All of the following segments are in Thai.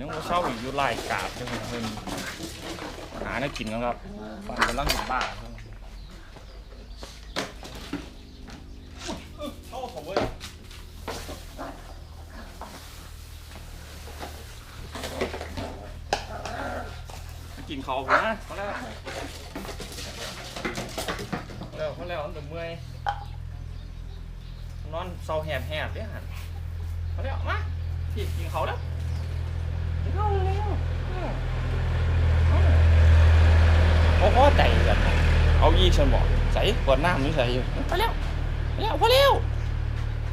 ยังว่าเศร้าอีกอยู่ไล่กาบจังเพิ่นหาได้กินแล้วครับฟันกำลังเป็นบ้าครับเข้ากินเขาไปนะเขาแล้วเขาแล้วเขาแล้วมันจะเมื่อยนอนเศร้าแหบแหบเนี่ยหันเขาแล้วมาพี่กินเขาแล้ว เอาเร็วเขาก็ใจกันเอายี่ฉันบอกใส่ขวดน้ำนี่ใส่อยู่ไปแล้วไปแล้วพอเร็ว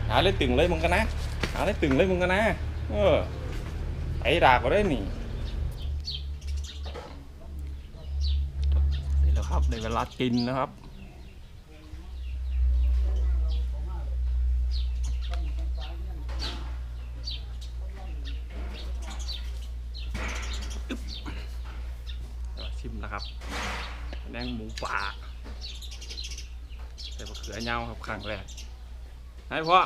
หาเลยตึงเลยมึงกันนะหาเลยตึงเลยมึงกันนะเออไอ้ดาก็ได้หนินี่แหล้วครับในเวลากินนะครับ เดี๋ยวชิมนะครับแดงหมูป่าใส่มะเขื อเน่าครับครั้งแรกให้พ่อ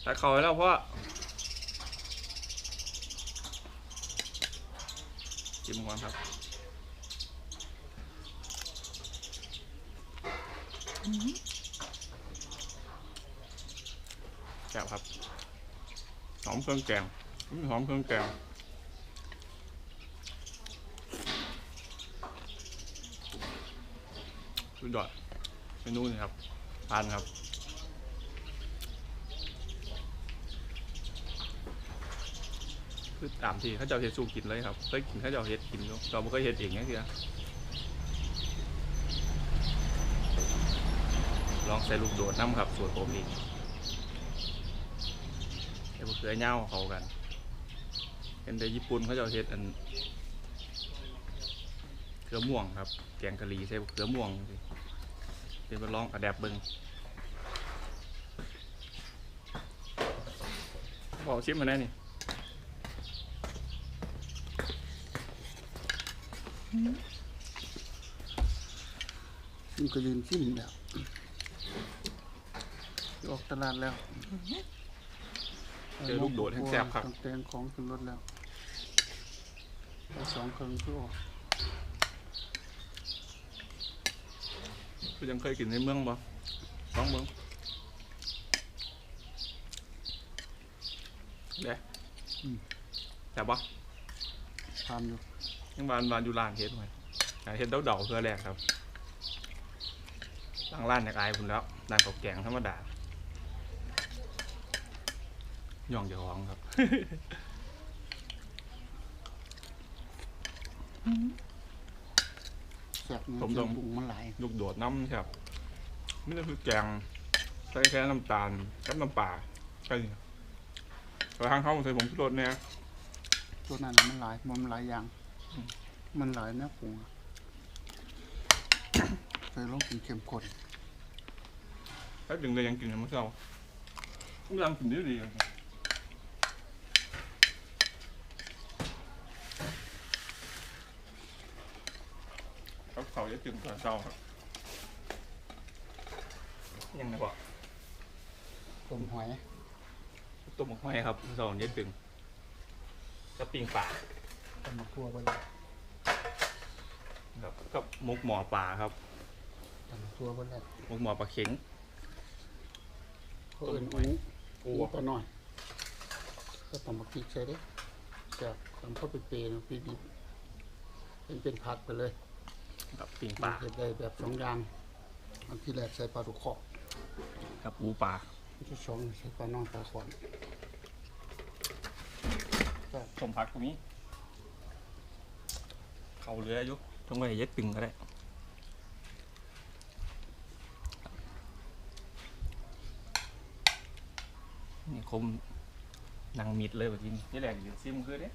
ใส่เขาแล้วพ่อชิมก่อนครับแซ่บครับหอมเครื่องแกงอื้อหอมเครื่องแกงสุดยอด เมนูนี่ครับทานครับคือตามที่เขาเจ้าเฮ็ดสู้กินเลยครับเคยกินเขาเจ้าเฮ็ดกินอยู่เราไม่เคยเฮ็ดเองเนี่ยคือลองใส่ลูกโดดน้ำครับสูตรผมเองไอ้พวกเขือเน่าเขากันเห็นแต่ญี่ปุ่นเขาจ้าเฮ็ดอันเขือม่วงครับ แกงกะหรี่ใส่เขือม่วงสิ เดี๋ยวมาลองกระแดบเบิงบอกชิมมาแน่นี่มันก็ยืนชิมแล้วออกตลาดแล้วเจอลูกโดดแห้งแซ่บครับ ต้องแต่งของขึ้นรถแล้วไปสองเครื่องคือออก คือยังเคยกินในเมืองบ่ลองเมืองเด้แต่บบ่ทานอยู่ยังบานบานอยู่ร้านเฮ็ดไว้ร้านเฮ็ดเดาๆเพื่อแรกครับตั้งร้านอยากอายผมแล้วร้านข้าวแกงธรรมดาย่องเจ้าของครับ แซ่บเนี่ยผมเคต้รื่อองงปรุงมันหลายลูกโดดน้ำครับไม่ได้คือแกงใส่แค่น้ำตาลกับน้ำปลาใช่แต่ทางเขาใส่ผงชูรสเนี่ยตัวนั้นน่ะมันหลายมันหลายอย่างอืมมันหลายนะปรุงอะ เคยลองกินเค็มข้นถ้าถึงเลยยังกินยังไม่เศร้าผมยังกินได้ดีอยู่ครับเขา จะถึงตอนเช้าครับยังไงบ่ต้มหอยต้มหมกไม้ครับสองยัดถึงกับปิ้งปลาต้มมะทั่วไปเลยครับกับหมกหมอปลาครับต้มมะทั่วไปเลยหมกหมอปลาเข็งเขาเอิ้นต้มหอยอูอูปลาหน่อย ก็ต้มมะพริกใส่เด้จากทำเข้าไปเปรย์พริกดิบเป็นเป็นผักไปเลย กับปิ้งปลาเฮ็ดได้แบบสองอย่างอันที่แรกใส่ปลาดุกเคาะกับปูปลาอันที่สองใส่ปลาน้องปลาขวานสมพักตรงนี้ เขาเรืออยู่ต้องไปยัดตึงก็ได้นี่คมนางมิดเลยแบบนี้นี่แหละอยู่ซิมคือเด้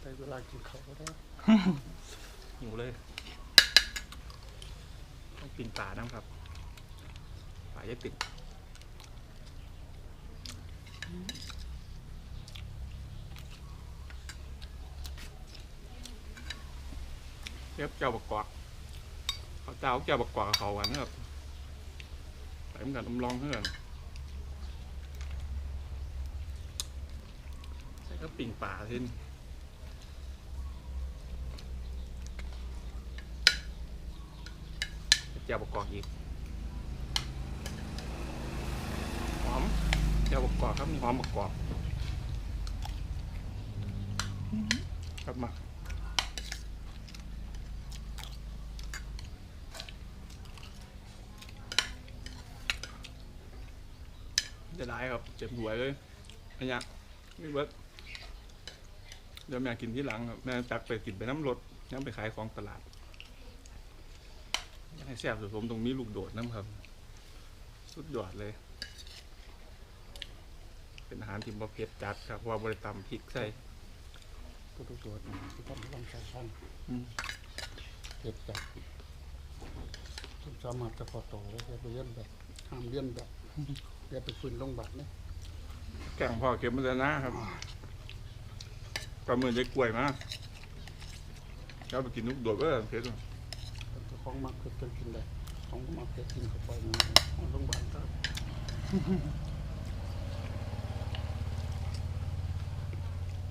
ใช้เวลากินข้าวก็ได้ หิวเลย ต้องกินปลาน้ำครับปลายัดตึงเรียบเจ้าบักกวากเขาเจ้าเจ้าบักกวากเขากันนครับใส่เหมือนกันน้ำรองเพื่อนใส่ก็ปิ่งป่าที่นี่ เจียวบกกอกอีกหอมเจียวบกกอกครับมีหอมบกกอกครับมาจะได้ครับ เจ็บหัวเลยอันยังนี่เบิร์ดเดี๋ยวแม่กินที่หลังครับแม่ตักไปกินไปน้ำรถยังไปขายของตลาด ยากให้แซ่บสุดผมตรงนี้ลูกโดดน้ำครับ สุดยอดเลย เป็นอาหารที่บ่เผ็ดจัดครับว่าบริตำพริกใส่ตัวตัวตัวหนึ่งที่ต้องลองใช้ช่างอืมเก็บจากทุกสามารถจะพอโตแล้วจะไปเลี้ยนแบบห้ามเลี้ยนแบบเลี้ยนไปฟื้นลงบัตรเนี่ยแก่งพ่อเก็บมาแล้วนะครับปลาหมื่นได้กล้วยมาแล้วไปกินลูกโดดก็เผ็ดอยู่แต่ ของมักคือเป็นกินได้ของมักจะกินเข้าไปมันเอาลงบัตรก็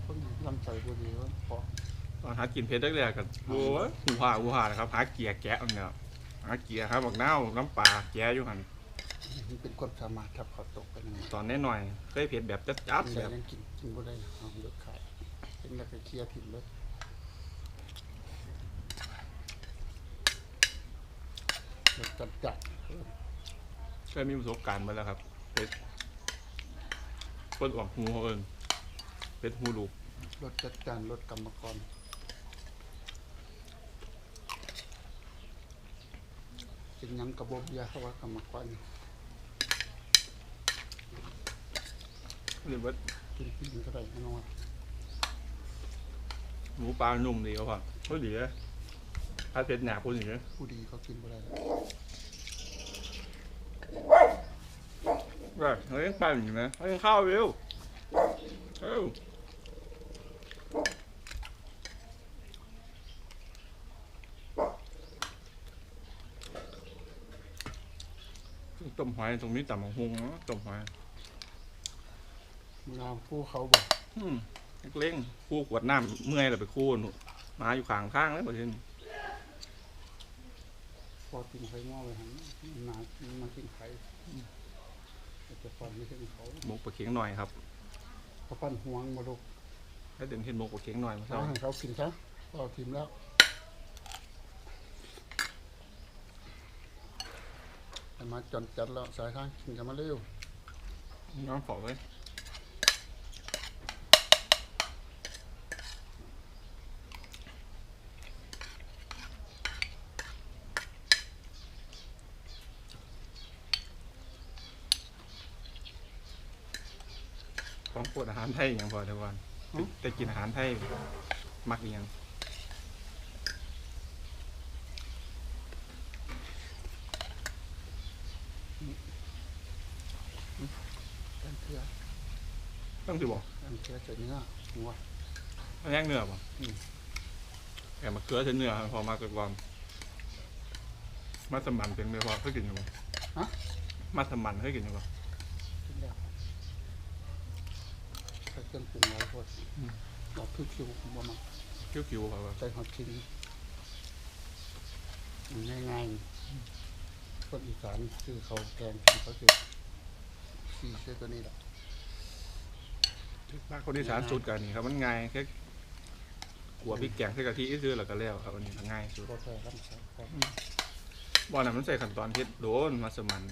คนลำไส้บุรีก็พอตอนหากินเผ็ดได้เลยๆกันโอ้ยหูหาหูหานะครับ หาเกียร์แกะเอาเนี่ยหาเกียร์ครับบักนาวน้ำปลาแกะอยู่หันมันเป็นความสามารถครับเขาตกไปหนึ่งตอนน้อยๆเคยเผ็ดแบบจัดๆใส่แบบยังกินกินก็ได้นะเอาเลือกขายเป็นแล้วก็เคลียร์ถิ่นเลยเลือก จัดจัดเคยมีประสบการณ์มาแล้วครับเผ็ดคนออกหูเขาเอิญเผ็ดหูลูกรถจัดการรถกรรมกรเป็นหยังกระบบยาเขาว่ากรรมกรหรือว่ากินกินก็ได้ไม่น้อยหมูปลานุ่มดีเขาพอเขาดีเลย ถ้าเผ็ดหนาคนอย่างเงี้ยผู้ดีเขากินก็ได้ว่าเฮ้ยปลาอย่างนี้ไหมเฮ้ยข้าวเร็วเอ้าต้มหอยตรงนี้ต่ำของหุงเนาะต้มหอยงามผู้เขาบอกอืมเล็กๆคู่ขวดน้ำเมื่อยเลยไปคู่หนูมาอยู่ข้างข้างแล้วประเทศพ อกินไข่หม้อไปหันหนามากินไข่จะฟันไม่ถึงเขาหมกปลาเค็งหน่อยครับเขาปั้นห่วงมาลูกให้เด่นเห็นหมกปลาเค็งหน่อยมาเขาเศร้าให้เขากินซะเราทีมแล้วแต่มาจนจัดแล้วสายทางกินกันมาเร็วน้ำฝอเลย ของโปรดอาหารไทยอย่างพอเดี๋ยวก่อนแต่กินอาหารไทยมักอหย่างกันเถื่อต้องสิบอกกันเถื่อใส่เนื้อหัวมันแยกเนื้อป่ะอืมแอบมาเกลือใช้เนื้อพอมากกว่ามาสมันเป็นไหมพอเคยกินอยู่ป่ะฮะ มาสมันเคยกินอยู่ป่ะ กินแล้วใส่ เครื่องปรุงหลายคนอืมเราคือคิวบ่มาคิ้วๆป่ะวะใส่หอดชิ้นง่ายๆคนอีสานคือเขาแกงกินเขาคือสีเสื้อตัวนี้แหละถ้าคนที่สานสุดกันนี่ครับ มันง่ายแค่กัวพริกแกงใส่กะทิซื้อแล้วก็แล้วครับอันนี้ง่ายสุดก็ใส่ขั้นใส่ครับบ่อนั้นมันใส่ขั้นตอนเฮ็ดโดนมาสมัน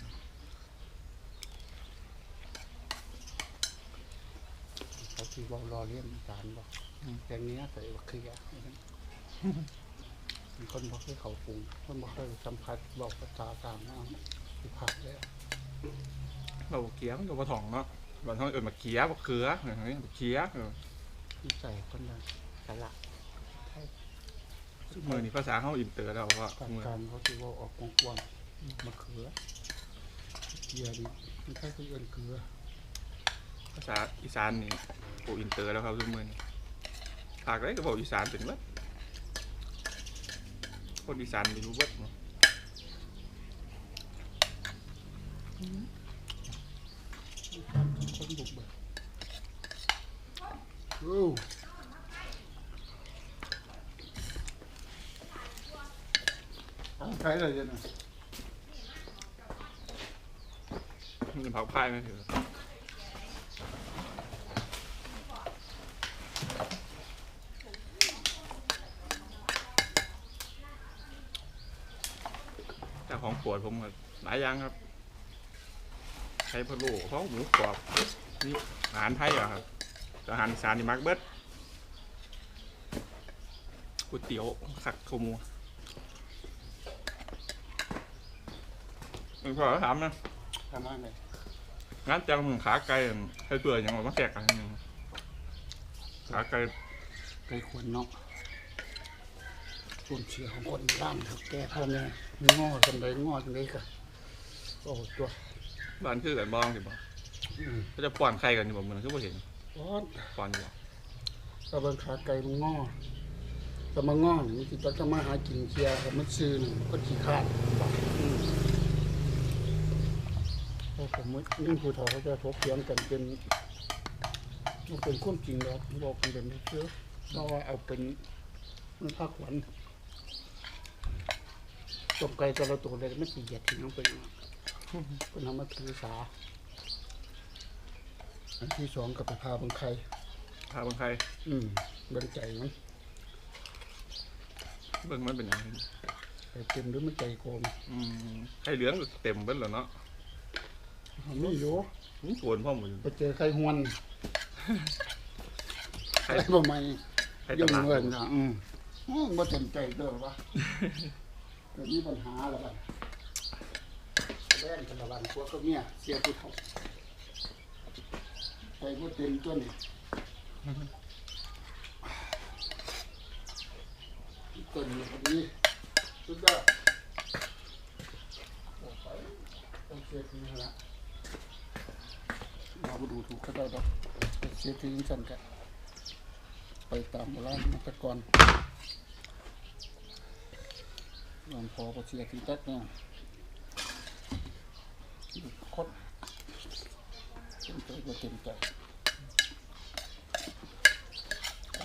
เขาคือว่ารอเลี้ยงอีสานบอกแกงเนี้ยใส่บักเขือมีคนบอกให้เขาปรุงคนบอกให้สัมผัสบอกภาษาต่างนะคือผักเลยเราเคี้ยวมันก็บ่ถ่องเนาะบางท่านเอิ้นมาเคี้ยวบักเขืออย่างนี้บักเคี้ยวเออที่ใส่คนละสละไทยทุกมือนี่ภาษาเฮาอินเตอร์แล้วว่าการมือการเขาคือว่าออกกว้างๆมะเขือเกลือดิมันแค่คือเอินเกลือภาษาอีสานนี่ โอ้อินเตอร์แล้วครับทุกมือนี่ภาคใดก็บอกอีสานเป็นเบิดคนอีสานไม่รู้เบิดเนาะคนบุกเบิกโอ้เอาใครเลยเนี่ยมันผักพายไหมถือแต่ของโปวดผมก็หลายอย่างครับไข่พะโล้ข้าวหมูกรอบนี่อาหารไทยเหรอครับอาหารอีสานนี่มักเบิดก๋วยเตี๋ยวขักขโมูมึงพอถามนะทำอะไรงานจังมึงขาไก่ให้เปื่อยยังมาแกกกันยังขาไก่ไก่ขวนเนาะ ส่วนเชื่อของคนร่างครับแก่พ่อแม่งอกันเลยงอกันเลยกันโอ้ตัวบ้านคือกันบ้องสิบ่อืมเขาจะป้อนไข่กันอยู่บ่มันคือบ่เห็นร้อนป้อนอยู่ตะเบิงขาไก่มันงอแต่มางอนี่มันสิจะจะมาหากินเคลียร์แต่มันซื้อหนึ่งก็ขี้ขาดอืมเพราะผมนี่ผู้เฒ่าเขาจะทบเถียงกันเป็นมันเป็นความจริงแล้วบอกกันเป็นเชื่อเพราะว่าเอาเป็นมันภาคขวัญ ต้มไก่แต่ละตัวเลยไม่สีเหยียดที่น้องเป็นมาเป็นทำมาถือสาอันที่สองกับไปพาเบังไข่พาเบิ่งไข่อืมเบิ่งใจมันเบิ่งมันเป็นหยังใจเต็มหรือมันใจโกงอืมไข่เหลืองก็เต็มเบิดแล้วเนาะมันมีอยู่มันโกนพ่อหมดไปเจอไข่หวนไข่ไข่บ่ใหม่ไข่ยังตลาด เงินนะอืมอืมบ่เต็มใจเด้อวะ เกิดมีปัญหาแล้วบัดแล่กันละบันพวกก็เมียเสียผู้เฒ่าใจบ่เต็มตัวนี่ต้นนี้พอดีสุดยอดโอ้ไปต้องเสียทีนี่ละเราบ่ดูถูกเขาได้ดอกเสียทีสั่นกันไปตามโบราณมาตะกอน ลองพอประเสียทีแตกเนี่ยคดเต็มใจก็เต็มใจ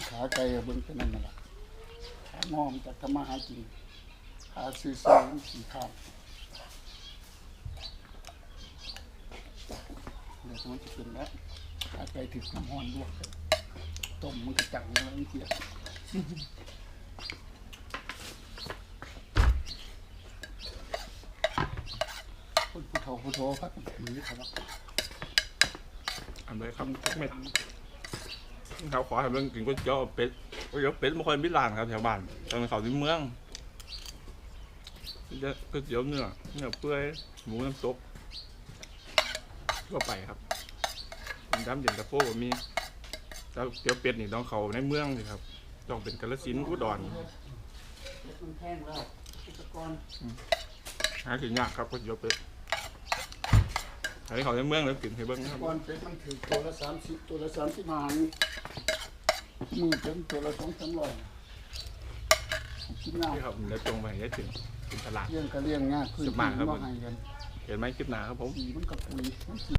ขาไกลอะเบิ้งเป็นนั่นน่ะล่ะขางอมจากทำมาหากินขาซื้อซื้อสีขาวเดี๋ยวมันจะเป็นแล้วขาไกลถึงน้ำหอนลวยต้มมันก็จังเลยมันเสียค นผู้โทผู้โทครับหนีครับอันใดครับทุกเม็ดเขาขอให้เบิ่งกินก๋วยเตี๋ยวเป็ดก๋วยเตี๋ยวเป็ดบ่ค่อยมีร้านครับแถวบ้านตอนเขาที่เมืองจะก๋วยเตี๋ยวเนื้อเนื้อเปื่อยหมูน้ำซุปก็ไปครับน้ำเย็นตะโฟก็มีแล้วเตี๋ยวเป็ดนี่ต้องเขาในเมืองสิครับ ต้องเป็นกาฬสินธุ์อุดรมันแพงแล้วอุปกรณ์หากินยากครับก๋วยเตี๋ยวเป็ด ให้เขาในเมืองแล้วกินให้เบิ่งอุคปรับกรณ์เป็ดมันถือตัวละสามสิบตัวละสามสิบห้ามือเป็นตัวละสองสามร้อยกินน้ที่ครับแล้วตรงไปให้ถึงถึงตลาดำเลี้ยงก็เลี้ยงง่ายคือสิบห้าครับ มาให้กันเห็นไหมคลิปหนาครับผม สีมันกระปุยมันสี